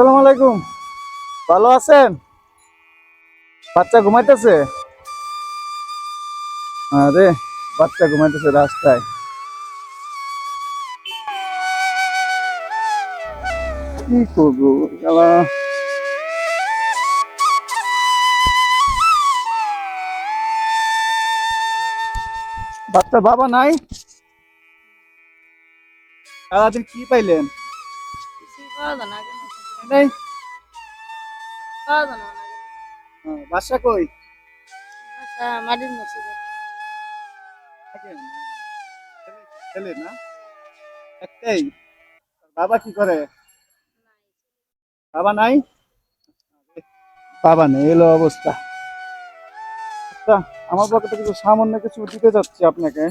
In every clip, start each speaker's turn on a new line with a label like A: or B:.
A: আসসালামু আলাইকুম। ভালো আছেন? বাচ্চা ঘুমাইতেছে? আরে, বাচ্চা ঘুমাইতেছে রাস্তায়। কি করব? শালা। বাচ্চার বাবা নাই? সারাদিন কি পাইলেন? হ্যাঁ, বাসা কই?
B: মাটির মসজিদে।
A: ছেলে- না? একটাই। বাবা কি করে? বাবা নাই? বাবা নেই এলো অবস্থা। আচ্ছা আমার পকেটে কিছু সামান্য কিছু দিতে যাচ্ছি আপনাকে।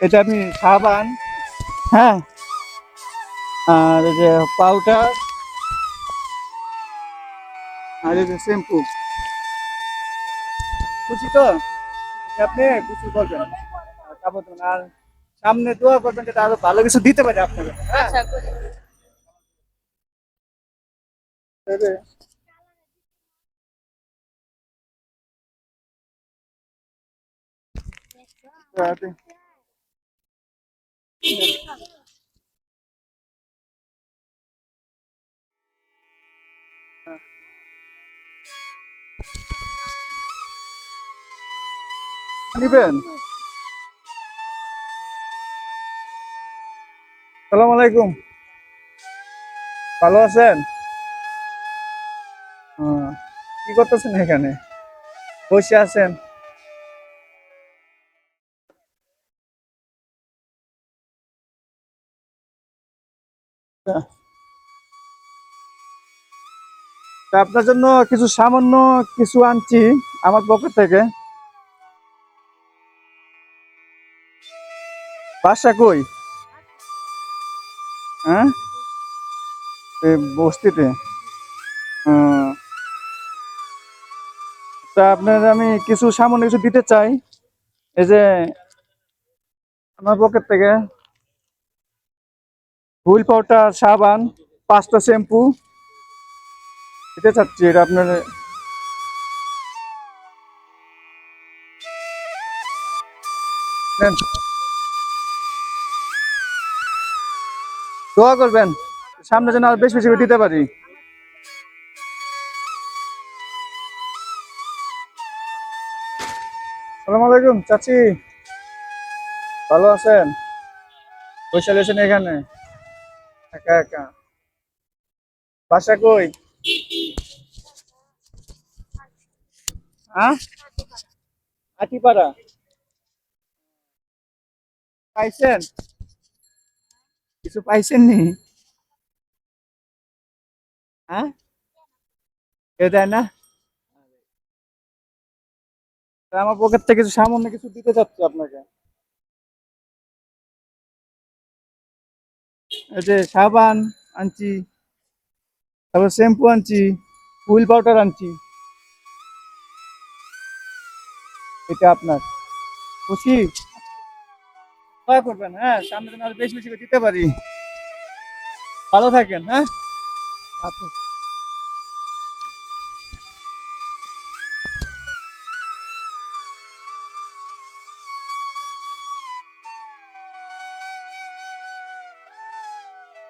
A: এটা আপনি সাবান। হ্যাঁ। আর এই যে পাউডার আর এই যে শ্যাম্পু। খুশি তো? আপনি কিছু করবেন। আর কাপড় ধোবেন। আর সামনে দোয়া করবেন যেটা আরও ভালো কিছু দিতে পারে আপনাকে হ্যাঁ?
B: আচ্ছা,
A: নিবেন? সালাম আলাইকুম। ভালো আছেন? হ্যাঁ, কি করতেছেন এখানে? বসে আছেন। আপনার জন্য কিছু সামান্য কিছু আনছি আমার পকেট থেকে। বাসা কই? হ্যাঁ? বস্তিতে? তা আপনার আমি কিছু সামান্য কিছু দিতে চাই। এই যে, আমার পকেট থেকে হুইল পাউডার, সাবান, পাঁচটা শ্যাম্পু দিতে চাচ্ছি, এটা আপনার। দোয়া করবেন, সামনে যেন বেশি বেশি দিতে পারি। সালাম আলাইকুম, চাচি। ভালো আছেন? বসে আছেন এখানে। একা একা। বাসা কই? হ্যাঁ আটিপাড়া পাইছেন কিছু পাইছেন নি হ্যাঁ দেয় না? আমার পকেট থেকে কিছু সামান্য কিছু দিতে চাচ্ছি আপনাকে। এই যে সাবান আনছি, তারপর শ্যাম্পু আনছি, হুইল পাউডার আনছি। এটা আপনার। খুশি? দয়া করবেন হ্যাঁ? সামনে যেন আরও বেশি বেশি দিতে পারি। ভালো থাকেন হ্যাঁ? আচ্ছা।